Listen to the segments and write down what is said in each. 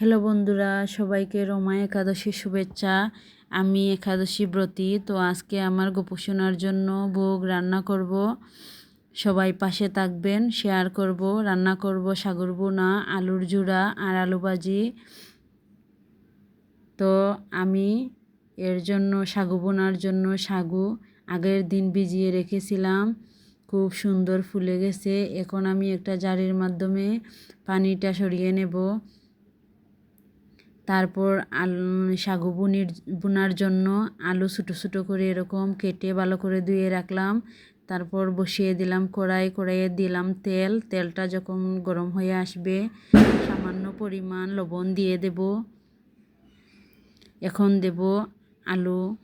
Hello বন্ধুরা, সবাইকে রমা একাদশীর শুভেচ্ছা। আমি একাদশী ব্রতী, তো আজকে আমার গোপোষণার জন্য ভোগ রান্না করব। সবাই পাশে থাকবেন শেয়ার করব, রান্না করব সাগর বোনা, আলুর জুড়া আর আলু ভাজি। তো আমি এর জন্য, সাগু বোনার জন্য সাগু আগের দিন ভিজিয়ে রেখেছিলাম। খুব সুন্দর ফুলে গেছে। এখন আমি একটা জারির মাধ্যমে পানিটা সরিয়ে নেব। তারপর আলু, সাগু বুনির, বোনার জন্য আলু ছোটো ছোটো করে এরকম কেটে ভালো করে ধুয়ে রাখলাম। তারপর বসিয়ে দিলাম কড়াই, কড়াইয়ে দিলাম তেল। তেলটা যখন গরম হয়ে আসবে, সামান্য পরিমাণ লবণ দিয়ে দেব। এখন দেব আলু।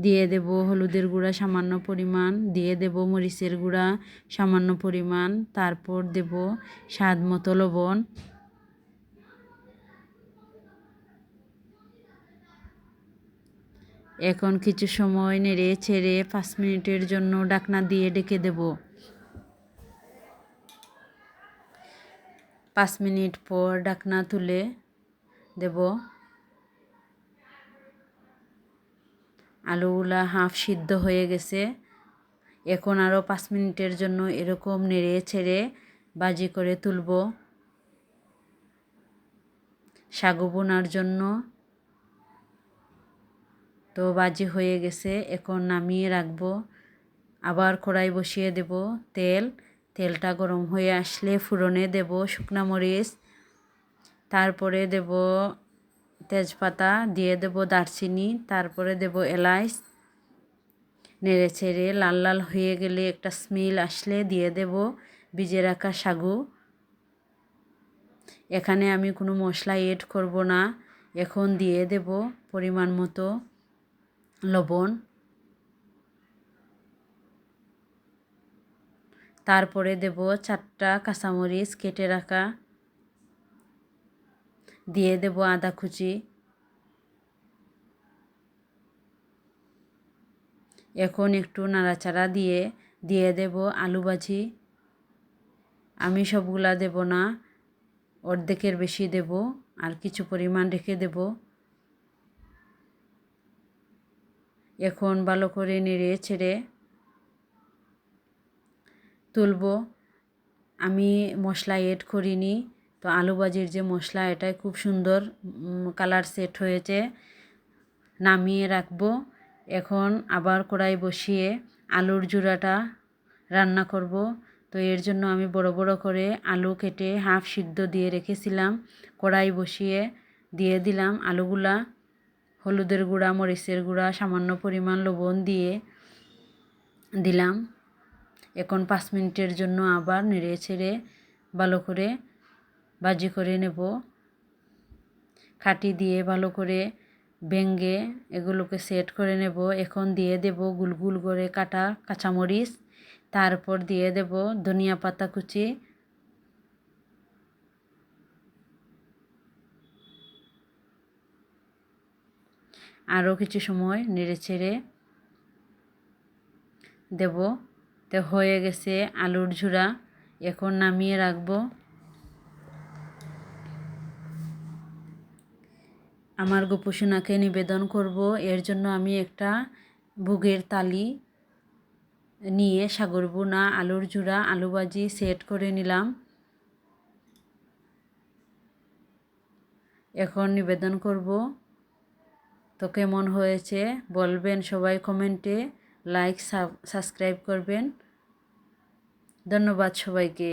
দিয়ে দেব হলুদের গুঁড়া, সামান্য পরিমাণ। দিয়ে দেব মরিচের গুঁড়া, সামান্য পরিমাণ। তারপর দেব স্বাদ মতো লবণ। এখন কিছু সময় নেড়ে ছেড়ে পাঁচ মিনিটের জন্য ডাকনা দিয়ে ডেকে দেব। পাঁচ মিনিট পর ডাকনা তুলে দেব। আলুগুলা হাফ সিদ্ধ হয়ে গেছে। এখন আরও পাঁচ মিনিটের জন্য এরকম নেড়ে ছেড়ে বাজি করে তুলব। সাগু বোনার জন্য তো বাজি হয়ে গেছে, এখন নামিয়ে রাখব। আবার কড়াই বসিয়ে দেব তেল। তেলটা গরম হয়ে আসলে ফুরনে দেব শুকনা মরিচ। তারপরে দেব তেজপাতা, দিয়ে দেব দারচিনি, তারপরে দেব এলাচ নেড়ে ছেড়ে লাল লাল হয়ে গেলে একটা স্মেল আসলে দিয়ে দেব ভিজে রাখা সাগু। এখানে আমি কোনো মশলা এড করব না। এখন দিয়ে দেব পরিমাণ মতো। লবণ, তারপরে দেব চারটা কাঁচামরিচ কেটে রাখা, দিয়ে দেব আদা কুচি, এখন একটু নাড়াচাড়া দিয়ে দিয়ে দেব আলু ভাজি। আমি সবগুলা দেব না, অর্ধেকের বেশি দেব, আর কিছু পরিমাণ রেখে দেব। এখন ভালো করে নেড়ে ছেড়ে তুলব। আমি মশলা এড করিনি। তো আলু ভাজির যে মশলা, এটাই খুব সুন্দর কালার সেট হয়েছে। নামিয়ে রাখব। এখন আবার কড়াই বসিয়ে আলুর জুড়াটা রান্না করব। তো এর জন্য আমি বড় বড় করে আলু কেটে হাফ সিদ্ধ দিয়ে রেখেছিলাম। কড়াই বসিয়ে দিয়ে দিলাম আলুগুলা। হলুদের গুঁড়া, মরিচের গুঁড়া, সামান্য পরিমাণ লবণ দিয়ে দিলাম। এখন পাঁচ মিনিটের জন্য আবার নেড়ে ছেড়ে ভালো করে বাজি করে নেব। খাটি দিয়ে ভালো করে ভেঙ্গে এগুলোকে সেট করে নেব। এখন দিয়ে দেব গুলগুল করে কাটা কাঁচামরিচ। তারপর দিয়ে দেব ধনিয়া পাতা কুচি আরও কিছু সময় নেড়ে ছেড়ে দেব। তো হয়ে গেছে আলুর ঝুড়া। এখন নামিয়ে রাখব। আমার গোপোষণাকে নিবেদন করব। এর জন্য আমি একটা ভোগের তালি নিয়ে সাগর বোনা, আলুর জুড়া আলু ভাজি সেট করে নিলাম। এখন নিবেদন করব। তো কেমন হয়েছে বলবেন সবাই কমেন্টে লাইক সাবস্ক্রাইব করবেন। ধন্যবাদ সবাইকে।